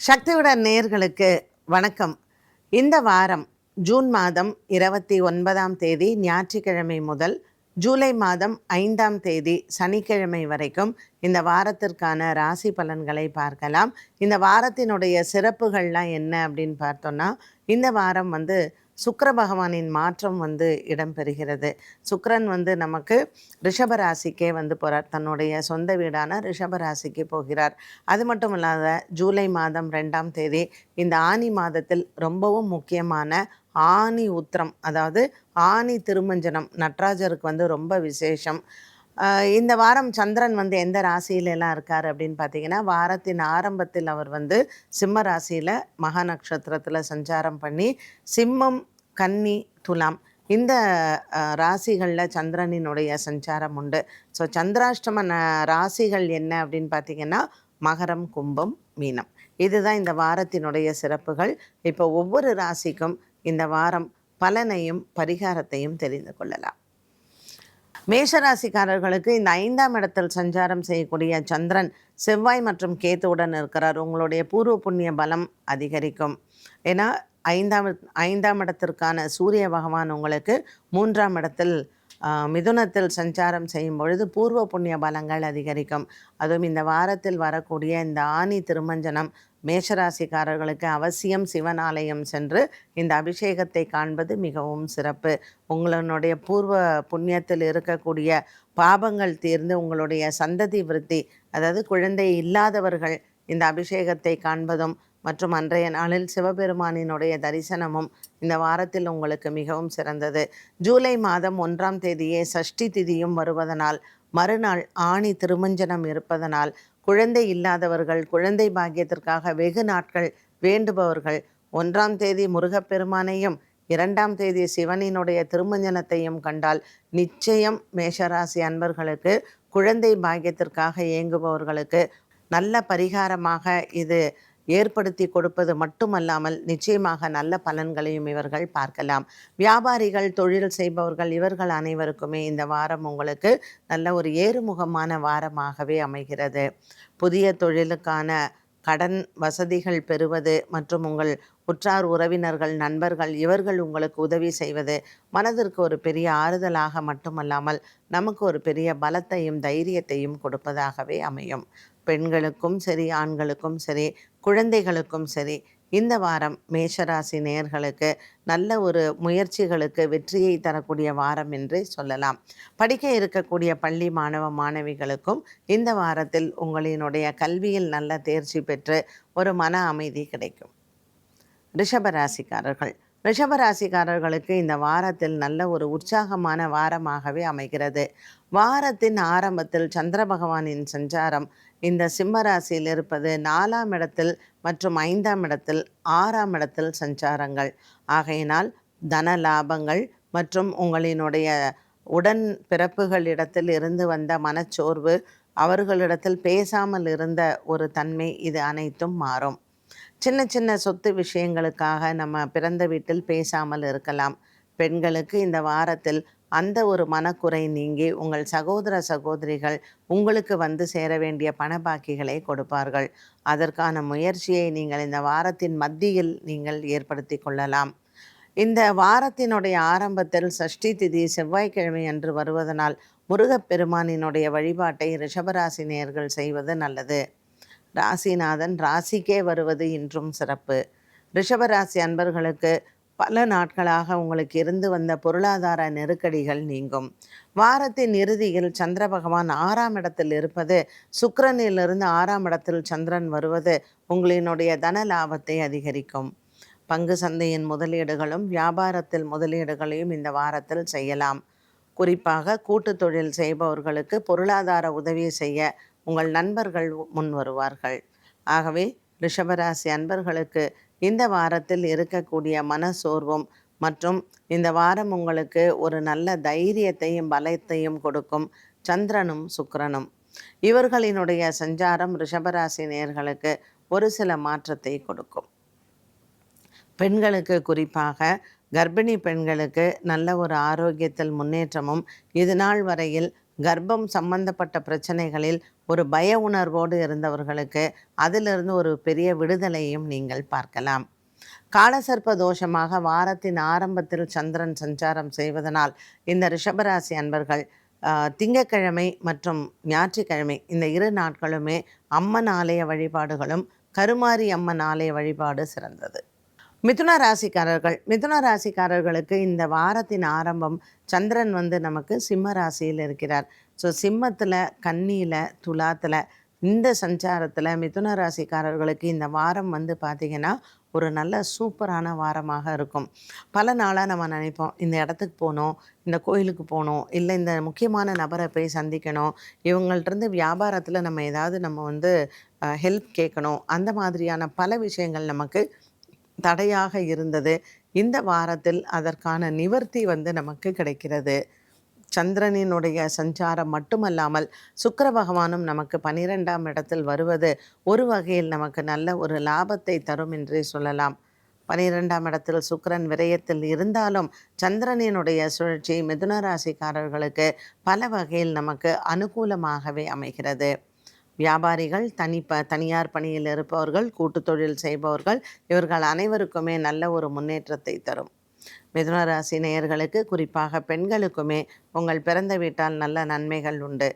சக்தியுடன் நேர்களுக்கு வணக்கம். இந்த வாரம் ஜூன் மாதம் இருபத்தி ஒன்பதாம் தேதி ஞாயிற்றுக்கிழமை முதல் ஜூலை மாதம் ஐந்தாம் தேதி சனிக்கிழமை வரைக்கும் இந்த வாரத்திற்கான ராசி பலன்களை பார்க்கலாம். இந்த வாரத்தினுடைய சிறப்புகள்லாம் என்ன அப்படின்னு பார்த்தோன்னா இந்த வாரம் வந்து சுக்கர பகவானின் மாற்றம் வந்து இடம்பெறுகிறது. சுக்கரன் வந்து நமக்கு ரிஷபராசிக்கே வந்து போகிறார் தன்னுடைய சொந்த வீடான ரிஷபராசிக்கு போகிறார். அது மட்டும் இல்லாத ஜூலை மாதம் ரெண்டாம் தேதி இந்த ஆனி மாதத்தில் ரொம்பவும் முக்கியமான ஆனி உத்திரம் அதாவது ஆனி திருமஞ்சனம் நட்ராஜருக்கு வந்து ரொம்ப விசேஷம். இந்த வாரம் சந்திரன் வந்து எந்த ராசியில எல்லாம் இருக்கார் அப்படின்னு பார்த்தீங்கன்னா வாரத்தின் ஆரம்பத்தில் அவர் வந்து சிம்ம ராசியில் மகா நட்சத்திரத்தில் சஞ்சாரம் பண்ணி சிம்மம் கன்னி துலாம் இந்த ராசிகளில் சந்திரனினுடைய சஞ்சாரம் உண்டு. ஸோ சந்திராஷ்டம ராசிகள் என்ன அப்படின்னு பார்த்தீங்கன்னா மகரம் கும்பம் மீனம். இதுதான் இந்த வாரத்தினுடைய சிறப்புகள். இப்போ ஒவ்வொரு ராசிக்கும் இந்த வாரம் பலனையும் பரிகாரத்தையும் தெரிந்து கொள்ளலாம். மேஷராசிக்காரர்களுக்கு இந்த ஐந்தாம் இடத்தில் சஞ்சாரம் செய்யக்கூடிய சந்திரன் செவ்வாய் மற்றும் கேத்துவுடன் இருக்கிறார். உங்களுடைய பூர்வ புண்ணிய பலம் அதிகரிக்கும். ஏன்னா ஐந்தாம் ஐந்தாம் இடத்திற்கான சூரிய பகவான் உங்களுக்கு மூன்றாம் இடத்தில் மிதுனத்தில் சஞ்சாரம் செய்யும் பொழுது பூர்வ புண்ணிய பலங்கள் அதிகரிக்கும். அதுவும் இந்த வாரத்தில் வரக்கூடிய இந்த ஆனி திருமஞ்சனம் மேஷராசிக்காரர்களுக்கு அவசியம் சிவன் ஆலயம் சென்று இந்த அபிஷேகத்தை காண்பது மிகவும் சிறப்பு. உங்களுடைய பூர்வ புண்ணியத்தில் இருக்கக்கூடிய பாபங்கள் தீர்ந்து உங்களுடைய சந்ததி விருத்தி அதாவது குழந்தை இல்லாதவர்கள் இந்த அபிஷேகத்தை காண்பதும் மற்றும் அன்றைய நாளில் சிவபெருமானினுடைய தரிசனமும் இந்த வாரத்தில் உங்களுக்கு மிகவும் சிறந்தது. ஜூலை மாதம் ஒன்றாம் தேதியே சஷ்டி திதியும் வருவதனால் மறுநாள் ஆணி திருமஞ்சனம் இருப்பதனால் குழந்தை இல்லாதவர்கள் குழந்தை பாக்கியத்திற்காக வெகு நாட்கள் வேண்டுபவர்கள் ஒன்றாம் தேதி முருகப்பெருமானையும் இரண்டாம் தேதி சிவனினுடைய திருமஞ்சனத்தையும் கண்டால் நிச்சயம் மேஷராசி அன்பர்களுக்கு குழந்தை பாக்கியத்திற்காக இயங்குபவர்களுக்கு நல்ல பரிகாரமாக இது ஏற்படுத்தி கொடுப்பது மட்டுமல்லாமல் நிச்சயமாக நல்ல பலன்களையும் இவர்கள் பார்க்கலாம். வியாபாரிகள் தொழில் செய்பவர்கள் இவர்கள் அனைவருக்குமே இந்த வாரம் உங்களுக்கு நல்ல ஒரு ஏறுமுகமான வாரமாகவே அமைகிறது. புதிய தொழிலுக்கான கடன் வசதிகள் பெறுவது மற்றும் உங்கள் உற்றார் உறவினர்கள் நண்பர்கள் இவர்கள் உங்களுக்கு உதவி செய்வது மனதிற்கு ஒரு பெரிய ஆறுதலாக மட்டுமல்லாமல் நமக்கு ஒரு பெரிய பலத்தையும் தைரியத்தையும் கொடுப்பதாகவே அமையும். பெண்களுக்கும் சரி ஆண்களுக்கும் சரி குழந்தைகளுக்கும் சரி இந்த வாரம் மேஷராசி நேயர்களுக்கு நல்ல ஒரு முயற்சிகளுக்கு வெற்றியை தரக்கூடிய வாரம் என்று சொல்லலாம். படிக்க இருக்கக்கூடிய பள்ளி மாணவ மாணவிகளுக்கும் இந்த வாரத்தில் உங்களினுடைய கல்வியில் நல்ல தேர்ச்சி பெற்று ஒரு மன அமைதி கிடைக்கும். ரிஷபராசிக்காரர்கள் ரிஷபராசிக்காரர்களுக்கு இந்த வாரத்தில் நல்ல ஒரு உற்சாகமான வாரமாகவே அமைகிறது. வாரத்தின் ஆரம்பத்தில் சந்திர பகவானின் சஞ்சாரம் இந்த சிம்மராசியில் இருப்பது நாலாம் இடத்தில் மற்றும் ஐந்தாம் இடத்தில் ஆறாம் இடத்தில் சஞ்சாரங்கள். ஆகையினால் தன லாபங்கள் மற்றும் உங்களினுடைய உடன் பிறப்புகளிடத்தில் இருந்து வந்த மனச்சோர்வு அவர்களிடத்தில் பேசாமல் இருந்த ஒரு தன்மை இது அனைத்தும் மாறும். சின்ன சின்ன சொத்து விஷயங்களுக்காக நம்ம பிறந்த வீட்டில் பேசாமல் இருக்கலாம். பெண்களுக்கு இந்த வாரத்தில் அந்த ஒரு மனக்குறை நீங்கி உங்கள் சகோதர சகோதரிகள் உங்களுக்கு வந்து சேர வேண்டிய பணபாக்கிகளை கொடுப்பார்கள். அதற்கான முயற்சியை நீங்கள் இந்த வாரத்தின் மத்தியில் நீங்கள் ஏற்படுத்தி கொள்ளலாம். இந்த வாரத்தினுடைய ஆரம்பத்தில் சஷ்டி திதி செவ்வாய்க்கிழமை அன்று வருவதனால் முருகப்பெருமானினுடைய வழிபாட்டை ரிஷபராசினியர்கள் செய்வது நல்லது. ராசிநாதன் ராசிக்கே வருவது இன்றும் சிறப்பு. ரிஷபராசி அன்பர்களுக்கு பல நாட்களாக உங்களுக்கு இருந்து வந்த பொருளாதார நெருக்கடிகள் நீங்கும். வாரத்தின் இறுதியில் சந்திர பகவான் ஆறாம் இடத்தில் இருப்பது சுக்கிரனிலிருந்து ஆறாம் இடத்தில் சந்திரன் வருவது உங்களினுடைய தன லாபத்தை அதிகரிக்கும். பங்கு சந்தையின் முதலீடுகளும் வியாபாரத்தில் முதலீடுகளையும் இந்த வாரத்தில் செய்யலாம். குறிப்பாக கூட்டு தொழில் செய்பவர்களுக்கு பொருளாதார உதவி செய்ய உங்கள் நண்பர்கள் முன் வருவார்கள். ஆகவே ரிஷபராசி அன்பர்களுக்கு இந்த வாரத்தில் இருக்கக்கூடிய மன சோர்வும் மற்றும் இந்த வாரம் உங்களுக்கு ஒரு நல்ல தைரியத்தையும் பலத்தையும் கொடுக்கும் சந்திரனும் சுக்கிரனும். இவர்களினுடைய சஞ்சாரம் ரிஷபராசி நேர்களுக்கு ஒரு சில மாற்றத்தை கொடுக்கும். பெண்களுக்கு குறிப்பாக கர்ப்பிணி பெண்களுக்கு நல்ல ஒரு ஆரோக்கியத்தில் முன்னேற்றமும் இது நாள் வரையில் கர்ப்பம் சம்பந்தப்பட்ட பிரச்சனைகளில் ஒரு பய உணர்வோடு இருந்தவர்களுக்கு அதிலிருந்து ஒரு பெரிய விடுதலையும் நீங்கள் பார்க்கலாம். காலசர்ப்ப தோஷமாக வாரத்தின் ஆரம்பத்தில் சந்திரன் சஞ்சாரம் செய்வதனால் இந்த ரிஷபராசி அன்பர்கள் திங்கக்கிழமை மற்றும் ஞாயிற்றுக்கிழமை இந்த இரு நாட்களுமே அம்மன் ஆலய வழிபாடுகளும் கருமாரி அம்மன் ஆலய வழிபாடு சிறந்தது. மிதுன ராசிக்காரர்கள் மிதுன ராசிக்காரர்களுக்கு இந்த வாரத்தின் ஆரம்பம் சந்திரன் வந்து நமக்கு சிம்ம ராசியில் இருக்கிறார். ஸோ சிம்மத்தில் கன்னியில் துலாத்தில் இந்த சஞ்சாரத்தில் மிதுன ராசிக்காரர்களுக்கு இந்த வாரம் வந்து பார்த்திங்கன்னா ஒரு நல்ல சூப்பரான வாரமாக இருக்கும். பல நாளாக நம்ம நினைப்போம் இந்த இடத்துக்கு போகணும் இந்த கோயிலுக்கு போகணும் இல்லை இந்த முக்கியமான நபரை போய் சந்திக்கணும் இவங்கள்ட்டருந்து வியாபாரத்தில் நம்ம ஏதாவது நம்ம வந்து ஹெல்ப் கேட்கணும் அந்த மாதிரியான பல விஷயங்கள் நமக்கு தடையாக இருந்தது. இந்த வாரத்தில் அதற்கான நிவர்த்தி வந்து நமக்கு கிடைக்கிறது. சந்திரனினுடைய சஞ்சாரம் மட்டுமல்லாமல் சுக்கர பகவானும் நமக்கு பனிரெண்டாம் இடத்தில் வருவது ஒரு வகையில் நமக்கு நல்ல ஒரு லாபத்தை தரும் என்றே சொல்லலாம். பனிரெண்டாம் இடத்தில் சுக்கரன் விரயத்தில் இருந்தாலும் சந்திரனினுடைய சுழற்சி மிதுன ராசிக்காரர்களுக்கு பல வகையில் நமக்கு அனுகூலமாகவே அமைகிறது. வியாபாரிகள் தனி ப தனியார் பணியில் இருப்பவர்கள் கூட்டு தொழில் செய்பவர்கள் இவர்கள் அனைவருக்குமே நல்ல ஒரு முன்னேற்றத்தை தரும். மிதுன ராசி நேயர்களுக்கு குறிப்பாக பெண்களுக்குமே உங்கள் பிறந்த வீட்டால் நல்ல நன்மைகள் உண்டு.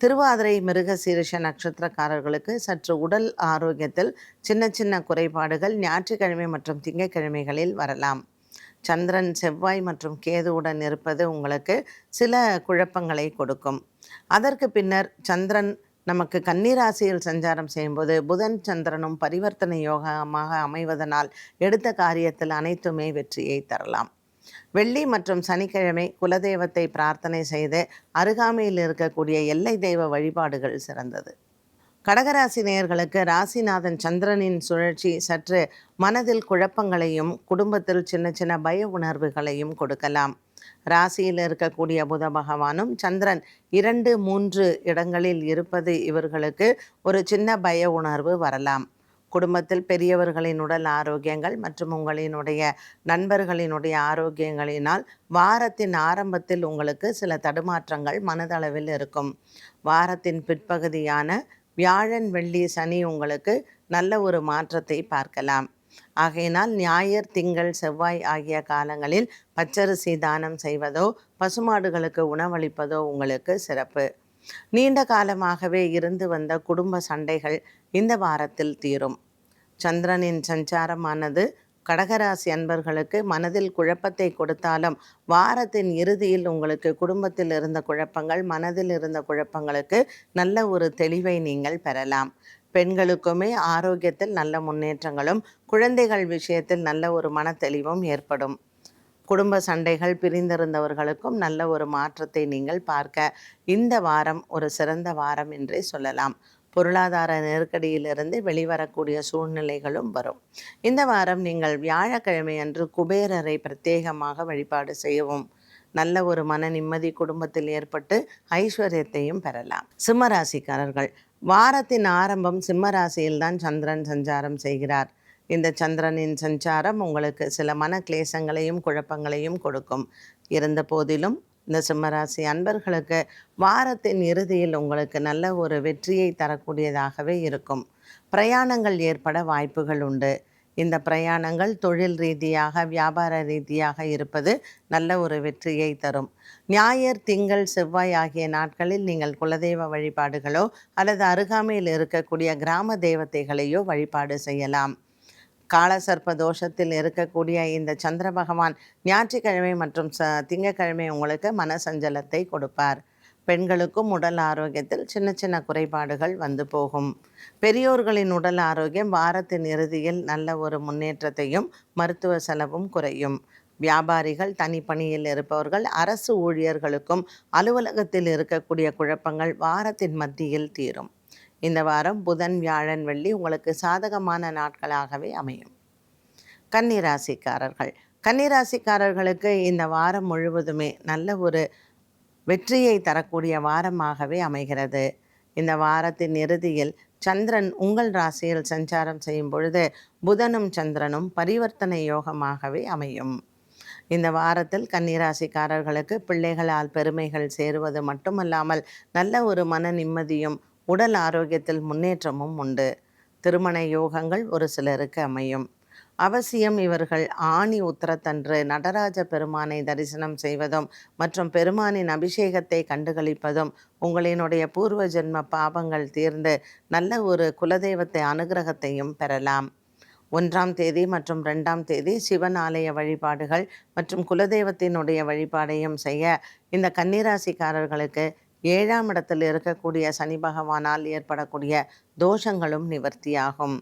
திருவாதிரை மிருக சீரிஷ நட்சத்திரக்காரர்களுக்கு சற்று உடல் ஆரோக்கியத்தில் சின்ன சின்ன குறைபாடுகள் ஞாயிற்றுக்கிழமை மற்றும் திங்கட்கிழமைகளில் வரலாம். சந்திரன் செவ்வாய் மற்றும் கேதுவுடன் இருப்பது உங்களுக்கு சில குழப்பங்களை கொடுக்கும். அதற்கு பின்னர் சந்திரன் நமக்கு கன்னிராசியில் சஞ்சாரம் செய்யும்போது புதன் சந்திரனும் பரிவர்த்தனை யோகமாக அமைவதனால் எடுத்த காரியத்தில் அனைத்துமே வெற்றியை தரலாம். வெள்ளி மற்றும் சனிக்கிழமை குலதெய்வத்தை பிரார்த்தனை செய்து அருகாமையில் இருக்கக்கூடிய எல்லை தெய்வ வழிபாடுகள் சிறந்தது. கடகராசி நேயர்களுக்கு ராசிநாதன் சந்திரனின் சுழற்சி சற்று மனதில் குழப்பங்களையும் குடும்பத்தில் சின்ன சின்ன பய உணர்வுகளையும் கொடுக்கலாம். ராசியில் இருக்கக்கூடிய புத பகவானும் சந்திரன் இரண்டு மூன்று இடங்களில் இருப்பது இவர்களுக்கு ஒரு சின்ன பய உணர்வு வரலாம். குடும்பத்தில் பெரியவர்களின் உடல் ஆரோக்கியங்கள் மற்றும் உங்களினுடைய நண்பர்களினுடைய ஆரோக்கியங்களினால் வாரத்தின் ஆரம்பத்தில் உங்களுக்கு சில தடுமாற்றங்கள் மனதளவில் இருக்கும். வாரத்தின் பிற்பகுதியான வியாழன் வெள்ளி சனி உங்களுக்கு நல்ல ஒரு மாற்றத்தை பார்க்கலாம். ஆகையினால் ஞாயிறு திங்கள் செவ்வாய் ஆகிய காலங்களில் பச்சரிசி தானம் செய்வதோ பசுமாடுகளுக்கு உணவளிப்பதோ உங்களுக்கு சிறப்பு. நீண்ட காலமாகவே இருந்து வந்த குடும்ப சண்டைகள் இந்த வாரத்தில் தீரும். சந்திரனின் சஞ்சாரமானது கடகராசி அன்பர்களுக்கு மனதில் குழப்பத்தை கொடுத்தாலும் வாரத்தின் இறுதியில் உங்களுக்கு குடும்பத்தில் இருந்த குழப்பங்கள் மனதில் இருந்த குழப்பங்களுக்கு நல்ல ஒரு தெளிவை நீங்கள் பெறலாம். பெண்களுக்குமே ஆரோக்கியத்தில் நல்ல முன்னேற்றங்களும் குழந்தைகள் விஷயத்தில் நல்ல ஒரு மனத்தெளிவும் ஏற்படும். குடும்ப சண்டைகள் பிரிந்திருந்தவர்களுக்கும் நல்ல ஒரு மாற்றத்தை நீங்கள் பார்க்க இந்த வாரம் ஒரு சிறந்த வாரம் என்றே சொல்லலாம். பொருளாதார நெருக்கடியிலிருந்து வெளிவரக்கூடிய சூழ்நிலைகளும் வரும். இந்த வாரம் நீங்கள் வியாழக்கிழமை அன்று குபேரரை பிரத்யேகமாக வழிபாடு செய்யவும் நல்ல ஒரு மன நிம்மதி குடும்பத்தில் ஏற்பட்டு ஐஸ்வர்யத்தையும் பெறலாம். சிம்மராசிக்காரர்கள் வாரத்தின் ஆரம்பம் சிம்மராசியில்தான் சந்திரன் சஞ்சாரம் செய்கிறார். இந்த சந்திரனின் சஞ்சாரம் உங்களுக்கு சில மன கிளேசங்களையும் குழப்பங்களையும் கொடுக்கும். இருந்த போதிலும் இந்த சிம்மராசி அன்பர்களுக்கு வாரத்தின் இறுதியில் உங்களுக்கு நல்ல ஒரு வெற்றியை தரக்கூடியதாகவே இருக்கும். பிரயாணங்கள் ஏற்பட வாய்ப்புகள் உண்டு. இந்த பிரயாணங்கள் தொழில் ரீதியாக வியாபார ரீதியாக இருப்பது நல்ல ஒரு வெற்றியை தரும். ஞாயிறு திங்கள் செவ்வாய் ஆகிய நாட்களில் நீங்கள் குலதெய்வ வழிபாடுகளோ அல்லது அருகாமையில் இருக்கக்கூடிய கிராம தேவதைகளையோ வழிபாடு செய்யலாம். காலசர்ப்ப தோஷத்தில் இருக்கக்கூடிய இந்த சந்திர பகவான் ஞாயிற்றுக்கிழமை மற்றும் ச திங்கக்கிழமை உங்களுக்கு மன சஞ்சலத்தை கொடுப்பார். பெண்களுக்கும் உடல் ஆரோக்கியத்தில் சின்ன சின்ன குறைபாடுகள் வந்து போகும். பெரியோர்களின் உடல் ஆரோக்கியம் வாரத்தின் இறுதியில் நல்ல ஒரு முன்னேற்றத்தையும் மருத்துவ செலவும் குறையும். வியாபாரிகள் தனிப்பணியில் இருப்பவர்கள் அரசு ஊழியர்களுக்கும் அலுவலகத்தில் இருக்கக்கூடிய குழப்பங்கள் வாரத்தின் மத்தியில் தீரும். இந்த வாரம் புதன் வியாழன் வெள்ளி உங்களுக்கு சாதகமான நாட்களாகவே அமையும். கன்னிராசிக்காரர்கள். கன்னிராசிக்காரர்களுக்கு இந்த வாரம் முழுவதுமே நல்ல ஒரு வெற்றியை தரக்கூடிய வாரமாகவே அமைகிறது. இந்த வாரத்தின் இறுதியில் சந்திரன் உங்கள் ராசியில் சஞ்சாரம் செய்யும் பொழுது புதனும் சந்திரனும் பரிவர்த்தனை யோகமாகவே அமையும். இந்த வாரத்தில் கன்னிராசிக்காரர்களுக்கு பிள்ளைகளால் பெருமைகள் சேருவது மட்டுமல்லாமல் நல்ல ஒரு மன நிம்மதியும் உடல் ஆரோக்கியத்தில் முன்னேற்றமும் உண்டு. திருமண யோகங்கள் ஒரு சிலருக்கு அமையும். அவசியம் இவர்கள் ஆணி உத்தரத்தன்று நடராஜ பெருமானை தரிசனம் செய்வதும் மற்றும் பெருமானின் அபிஷேகத்தை கண்டுகளிப்பதும் உங்களினுடைய பூர்வ ஜென்ம பாவங்கள் தீர்ந்து நல்ல ஒரு குலதெய்வத்தை அனுகிரகத்தையும் பெறலாம். ஒன்றாம் தேதி மற்றும் ரெண்டாம் தேதி சிவன் ஆலய வழிபாடுகள் மற்றும் குலதெய்வத்தினுடைய வழிபாடையும் செய்ய இந்த கன்னிராசிக்காரர்களுக்கு ஏழாம் இடத்தில் இருக்கக்கூடிய சனி பகவானால் ஏற்படக்கூடிய தோஷங்களும் நிவர்த்தியாகும்.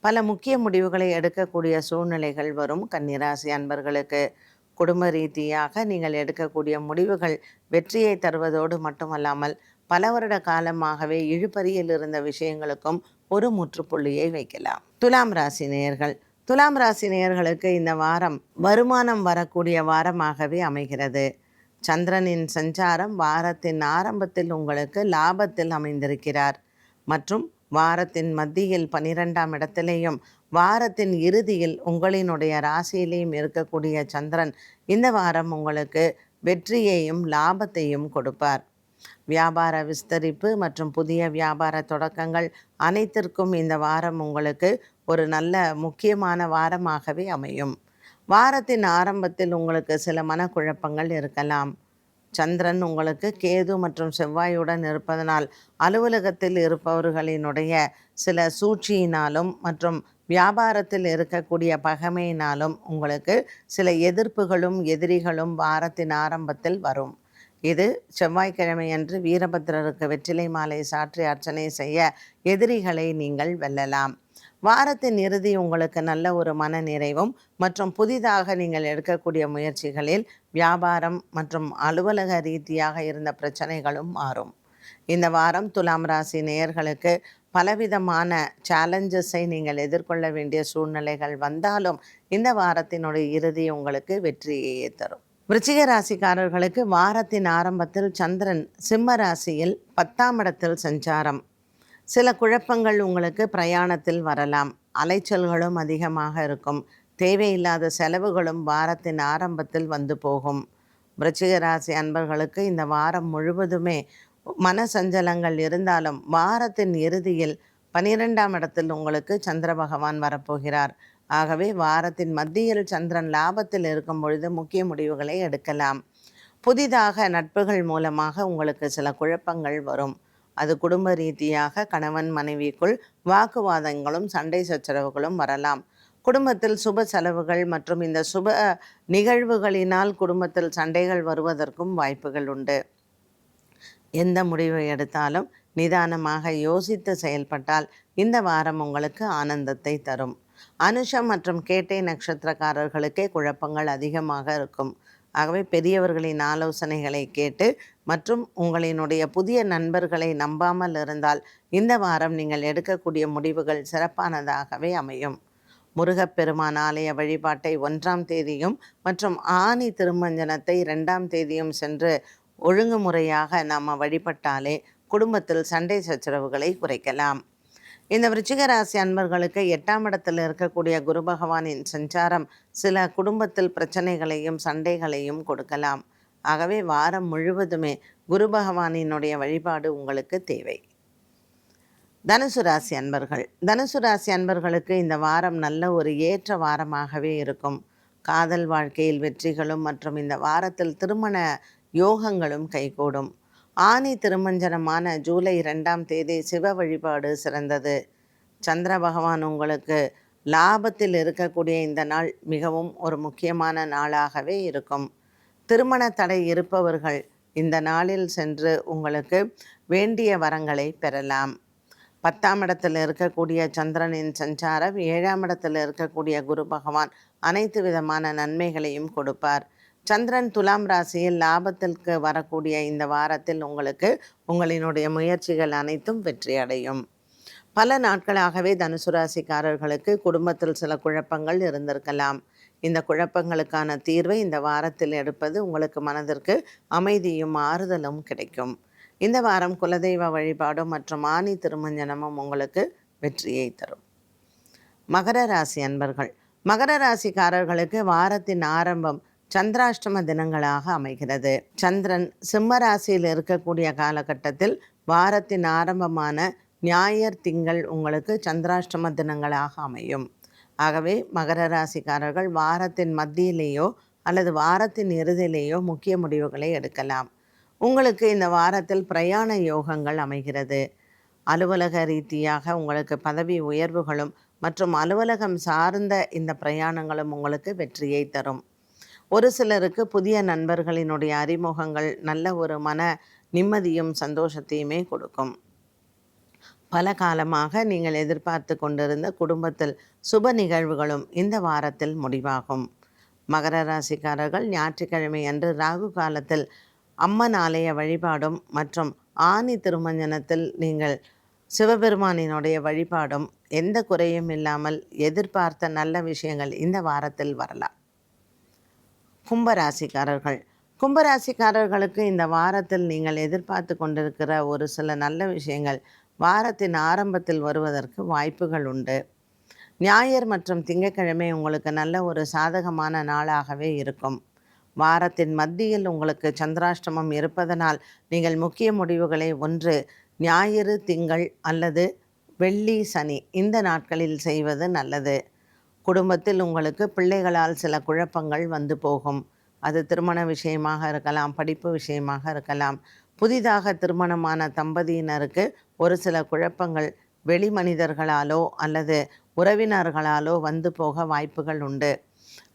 பல முக்கிய முடிவுகளை எடுக்கக்கூடிய சூழ்நிலைகள் வரும். கன்னிராசி அன்பர்களுக்கு குடும்ப ரீதியாக நீங்கள் எடுக்கக்கூடிய முடிவுகள் வெற்றியை தருவதோடு மட்டுமல்லாமல் பல வருட காலமாகவே இழுபறியில் இருந்த விஷயங்களுக்கும் ஒரு முற்றுப்புள்ளியை வைக்கலாம். துலாம் ராசி நேயர்கள். துலாம் ராசி நேயர்களுக்கு இந்த வாரம் வருமானம் வரக்கூடிய வாரமாகவே அமைகிறது. சந்திரனின் சஞ்சாரம் வாரத்தின் ஆரம்பத்தில் உங்களுக்கு லாபத்தில் அமைந்திருக்கிறார். மற்றும் வாரத்தின் மத்தியில் பனிரெண்டாம் இடத்திலேயும் வாரத்தின் இறுதியில் உங்களினுடைய ராசியிலையும் இருக்கக்கூடிய சந்திரன் இந்த வாரம் உங்களுக்கு வெற்றியையும் லாபத்தையும் கொடுப்பார். வியாபார விஸ்தரிப்பு மற்றும் புதிய வியாபார தொடக்கங்கள் அனைத்திற்கும் இந்த வாரம் உங்களுக்கு ஒரு நல்ல முக்கியமான வாரமாகவே அமையும். வாரத்தின் ஆரம்பத்தில் உங்களுக்கு சில மனக்குழப்பங்கள் இருக்கலாம். சந்திரன் உங்களுக்கு கேது மற்றும் செவ்வாயுடன் இருப்பதனால் அலுவலகத்தில் இருப்பவர்களினுடைய சில சூழ்ச்சியினாலும் மற்றும் வியாபாரத்தில் இருக்கக்கூடிய பகமையினாலும் உங்களுக்கு சில எதிர்ப்புகளும் எதிரிகளும் வாரத்தின் ஆரம்பத்தில் வரும். இது செவ்வாய்க்கிழமையன்று வீரபத்ரருக்கு வெற்றிலை மாலை சாற்றி அர்ச்சனை செய்ய எதிரிகளை நீங்கள் வெல்லலாம். வாரத்தின் இறுதி உங்களுக்கு நல்ல ஒரு மன நிறைவும் மற்றும் புதிதாக நீங்கள் எடுக்கக்கூடிய முயற்சிகளில் வியாபாரம் மற்றும் அலுவலக ரீதியாக இருந்த பிரச்சனைகளும் மாறும். இந்த வாரம் துலாம் ராசி நேயர்களுக்கு பலவிதமான சேலஞ்சஸை நீங்கள் எதிர்கொள்ள வேண்டிய சூழ்நிலைகள் வந்தாலும் இந்த வாரத்தினுடைய இறுதி உங்களுக்கு வெற்றியையே தரும். விருச்சிக ராசிக்காரர்களுக்கு வாரத்தின் ஆரம்பத்தில் சந்திரன் சிம்ம ராசியில் பத்தாம் இடத்தில் சஞ்சாரம். சில குழப்பங்கள் உங்களுக்கு பிரயாணத்தில் வரலாம். அலைச்சல்களும் அதிகமாக இருக்கும். தேவையில்லாத செலவுகளும் வாரத்தின் ஆரம்பத்தில் வந்து போகும். விருச்சிக ராசி அன்பர்களுக்கு இந்த வாரம் முழுவதுமே மன சஞ்சலங்கள் இருந்தாலும் வாரத்தின் இறுதியில் பனிரெண்டாம் இடத்தில் உங்களுக்கு சந்திர பகவான் வரப்போகிறார். ஆகவே வாரத்தின் மத்தியில் சந்திரன் லாபத்தில் இருக்கும் பொழுது முக்கிய முடிவுகளை எடுக்கலாம். புதிதாக நட்புகள் மூலமாக உங்களுக்கு சில குழப்பங்கள் வரும். அது குடும்ப ரீதியாக கணவன் மனைவிக்குள் வாக்குவாதங்களும் சண்டை சச்சரவுகளும் வரலாம். குடும்பத்தில் சுப செலவுகள் மற்றும் இந்த சுப நிகழ்வுகளினால் குடும்பத்தில் சண்டைகள் வருவதற்கும் வாய்ப்புகள் உண்டு. எந்த முடிவை எடுத்தாலும் நிதானமாக யோசித்து செயல்பட்டால் இந்த வாரம் உங்களுக்கு ஆனந்தத்தை தரும். அனுஷம் மற்றும் கேட்டை நட்சத்திரக்காரர்களுக்கே குழப்பங்கள் அதிகமாக இருக்கும். ஆகவே பெரியவர்களின் ஆலோசனைகளை கேட்டு மற்றும் உங்களினுடைய புதிய நண்பர்களை நம்பாமல் இருந்தால் இந்த வாரம் நீங்கள் எடுக்கக்கூடிய முடிவுகள் சிறப்பானதாகவே அமையும். முருகப்பெருமான் ஆலய வழிபாட்டை ஒன்றாம் தேதியும் மற்றும் ஆணி திருமஞ்சனத்தை ரெண்டாம் தேதியும் சென்று ஒழுங்குமுறையாக நாம் வழிபட்டாலே குடும்பத்தில் சண்டை சச்சரவுகளை குறைக்கலாம். இந்த விருச்சிக ராசி அன்பர்களுக்கு எட்டாம் இடத்தில் இருக்கக்கூடிய குரு பகவானின் சஞ்சாரம் சில குடும்பத்தில் பிரச்சனைகளையும் சண்டைகளையும் கொடுக்கலாம். ஆகவே வாரம் முழுவதுமே குரு பகவானினுடைய வழிபாடு உங்களுக்கு தேவை. தனுசு ராசி அன்பர்கள். தனுசு ராசி அன்பர்களுக்கு இந்த வாரம் நல்ல ஒரு ஏற்ற வாரமாகவே இருக்கும். காதல் வாழ்க்கையில் வெற்றிகளும் மற்றும் இந்த வாரத்தில் திருமண யோகங்களும் கைகூடும். ஆனி திருமஞ்சனமான ஜூலை ரெண்டாம் தேதி சிவ வழிபாடு சிறந்தது. சந்திர பகவான் உங்களுக்கு லாபத்தில் இருக்கக்கூடிய இந்த நாள் மிகவும் ஒரு முக்கியமான நாளாகவே இருக்கும். திருமண தடை இருப்பவர்கள் இந்த நாளில் சென்று உங்களுக்கு வேண்டிய வரங்களை பெறலாம். பத்தாம் இடத்தில் இருக்கக்கூடிய சந்திரனின் சஞ்சாரம் ஏழாம் இடத்தில் இருக்கக்கூடிய குரு பகவான் அனைத்து விதமான நன்மைகளையும் கொடுப்பார். சந்திரன் துலாம் ராசியில் லாபத்திற்கு வரக்கூடிய இந்த வாரத்தில் உங்களுக்கு உங்களினுடைய முயற்சிகள் அனைத்தும் வெற்றி அடையும் பல நாட்களாகவே தனுசு ராசிக்காரர்களுக்கு குடும்பத்தில் சில குழப்பங்கள் இருந்திருக்கலாம். இந்த குழப்பங்களுக்கான தீர்வை இந்த வாரத்தில் எடுப்பது உங்களுக்கு மனதிற்கு அமைதியும் ஆறுதலும் கிடைக்கும். இந்த வாரம் குலதெய்வ வழிபாடும் மற்றும் ஆணி திருமஞ்சனமும் உங்களுக்கு வெற்றியை தரும். மகர ராசி அன்பர்கள் மகர ராசிக்காரர்களுக்கு வாரத்தின் ஆரம்பம் சந்திராஷ்டம தினங்களாக அமைகிறது. சந்திரன் சிம்ம ராசியில் இருக்கக்கூடிய காலகட்டத்தில் வாரத்தின் ஆரம்பமான ஞாயிறு திங்கள் உங்களுக்கு சந்திராஷ்டம தினங்களாக அமையும். ஆகவே மகர ராசிக்காரர்கள் வாரத்தின் மத்தியிலேயோ அல்லது வாரத்தின் இறுதியிலேயோ முக்கிய முடிவுகளை எடுக்கலாம். உங்களுக்கு இந்த வாரத்தில் பிரயாண யோகங்கள் அமைகிறது. அலுவலக ரீதியாக உங்களுக்கு பதவி உயர்வுகளும் மற்றும் அலுவலகம் சார்ந்த இந்த பிரயாணங்களும் உங்களுக்கு வெற்றியை தரும். ஒரு சிலருக்கு புதிய நண்பர்களினுடைய அறிமுகங்கள் நல்ல ஒரு மன நிம்மதியும் சந்தோஷத்தையுமே கொடுக்கும். பல காலமாக நீங்கள் எதிர்பார்த்து கொண்டிருந்த குடும்பத்தில் சுப நிகழ்வுகளும் இந்த வாரத்தில் முடிவாகும். மகர ராசிக்காரர்கள் ஞாயிற்றுக்கிழமை அன்று ராகு காலத்தில் அம்மன் ஆலய வழிபாடும் மற்றும் ஆணி திருமஞ்சனத்தில் நீங்கள் சிவபெருமானினுடைய வழிபாடும் எந்த குறையும் இல்லாமல் எதிர்பார்த்த நல்ல விஷயங்கள் இந்த வாரத்தில் வரலாம். கும்பராசிக்காரர்கள். கும்பராசிக்காரர்களுக்கு இந்த வாரத்தில் நீங்கள் எதிர்பார்த்து கொண்டிருக்கிற ஒரு சில நல்ல விஷயங்கள் வாரத்தின் ஆரம்பத்தில் வருவதற்கு வாய்ப்புகள் உண்டு. ஞாயிறு மற்றும் திங்கட்கிழமை உங்களுக்கு நல்ல ஒரு சாதகமான நாளாகவே இருக்கும். வாரத்தின் மத்தியில் உங்களுக்கு சந்திராஷ்டமம் இருப்பதனால் நீங்கள் முக்கிய முடிவுகளை ஒன்று ஞாயிறு திங்கள் அல்லது வெள்ளி சனி இந்த நாட்களில் செய்வது நல்லது. குடும்பத்தில் உங்களுக்கு பிள்ளைகளால் சில குழப்பங்கள் வந்து போகும். அது திருமண விஷயமாக இருக்கலாம் படிப்பு விஷயமாக இருக்கலாம். புதிதாக திருமணமான தம்பதியினருக்கு ஒரு சில குழப்பங்கள் வெளி மனிதர்களாலோ அல்லது உறவினர்களாலோ வந்து போக வாய்ப்புகள் உண்டு.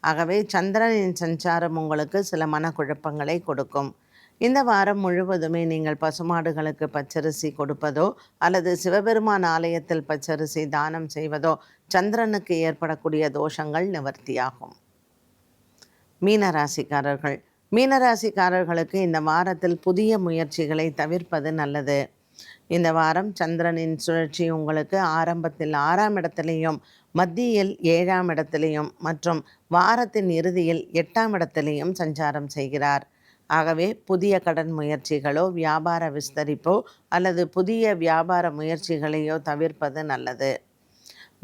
ஆகவே சந்திரனின் சஞ்சாரம் உங்களுக்கு சில மனக்குழப்பங்களை கொடுக்கும். இந்த வாரம் முழுவதுமே நீங்கள் பசுமாடுகளுக்கு பச்சரிசி கொடுப்பதோ அல்லது சிவபெருமான் ஆலயத்தில் பச்சரிசி தானம் செய்வதோ சந்திரனுக்கு ஏற்படக்கூடிய தோஷங்கள் நிவர்த்தியாகும். மீனராசிக்காரர்கள். மீனராசிக்காரர்களுக்கு இந்த வாரத்தில் புதிய முயற்சிகளை தவிர்ப்பது நல்லது. இந்த வாரம் சந்திரனின் சுழற்சி உங்களுக்கு ஆரம்பத்தில் ஆறாம் இடத்திலையும் மத்தியில் ஏழாம் இடத்திலையும் மற்றும் வாரத்தின் இறுதியில் எட்டாம் இடத்திலையும் சஞ்சாரம் செய்கிறார். ஆகவே புதிய கடன் முயற்சிகளோ வியாபார விஸ்தரிப்போ அல்லது புதிய வியாபார முயற்சிகளையோ தவிர்ப்பது நல்லது.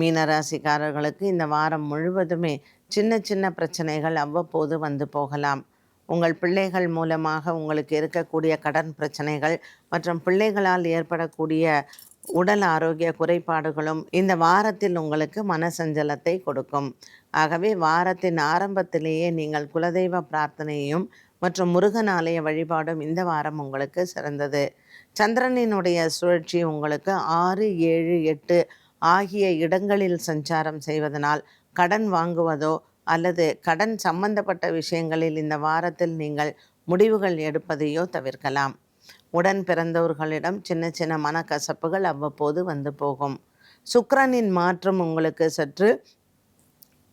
மீனராசிக்காரர்களுக்கு இந்த வாரம் முழுவதுமே சின்ன சின்ன பிரச்சனைகள் அவ்வப்போது வந்து போகலாம். உங்கள் பிள்ளைகள் மூலமாக உங்களுக்கு இருக்கக்கூடிய கடன் பிரச்சனைகள் மற்றும் பிள்ளைகளால் ஏற்படக்கூடிய உடல் ஆரோக்கிய குறைபாடுகளும் இந்த வாரத்தில் உங்களுக்கு மனசஞ்சலத்தை கொடுக்கும். ஆகவே வாரத்தின் ஆரம்பத்திலேயே நீங்கள் குலதெய்வ பிரார்த்தனையும் மற்றும் முருகன் ஆலய வழிபாடும் இந்த வாரம் உங்களுக்கு சிறந்தது. சந்திரனினுடைய சுழற்சி உங்களுக்கு ஆறு ஏழு எட்டு ஆகிய இடங்களில் சஞ்சாரம் செய்வதனால் கடன் வாங்குவதோ அல்லது கடன் சம்பந்தப்பட்ட விஷயங்களில் இந்த வாரத்தில் நீங்கள் முடிவுகள் எடுப்பதையோ தவிர்க்கலாம். உடன் பிறந்தவர்களிடம் சின்ன சின்ன மனக்கசப்புகள் அவ்வப்போது வந்து போகும். சுக்கரனின் மாற்றம் உங்களுக்கு சற்று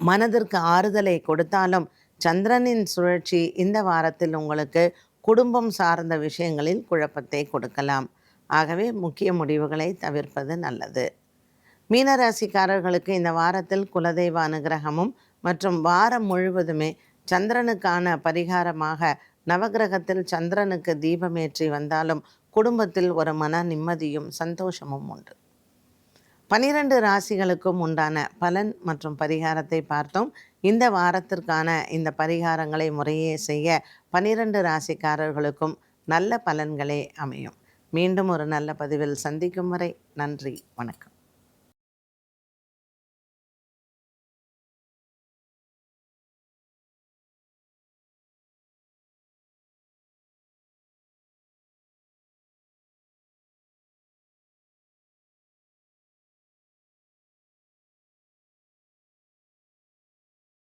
மனதிற்கு ஆறுதலை கொடுத்தாலும் சந்திரனின் சுழற்சி இந்த வாரத்தில் உங்களுக்கு குடும்பம் சார்ந்த விஷயங்களில் குழப்பத்தை கொடுக்கலாம். ஆகவே முக்கிய முடிவுகளை தவிர்ப்பது நல்லது. மீனராசிக்காரர்களுக்கு இந்த வாரத்தில் குலதெய்வ அனுகிரகமும் மற்றும் வாரம் முழுவதுமே சந்திரனுக்கான பரிகாரமாக நவகிரகத்தில் சந்திரனுக்கு தீபமேற்றி வந்தாலும் குடும்பத்தில் ஒரு மன நிம்மதியும் சந்தோஷமும் உண்டு. பனிரெண்டு ராசிகளுக்கும் உண்டான பலன் மற்றும் பரிகாரத்தை பார்த்தோம். இந்த வாரத்திற்கான இந்த பரிகாரங்களை முறையே செய்ய பனிரெண்டு ராசிக்காரர்களுக்கும் நல்ல பலன்களே அமையும். மீண்டும் ஒரு நல்ல பதிவில் சந்திக்கும் வரை நன்றி வணக்கம்.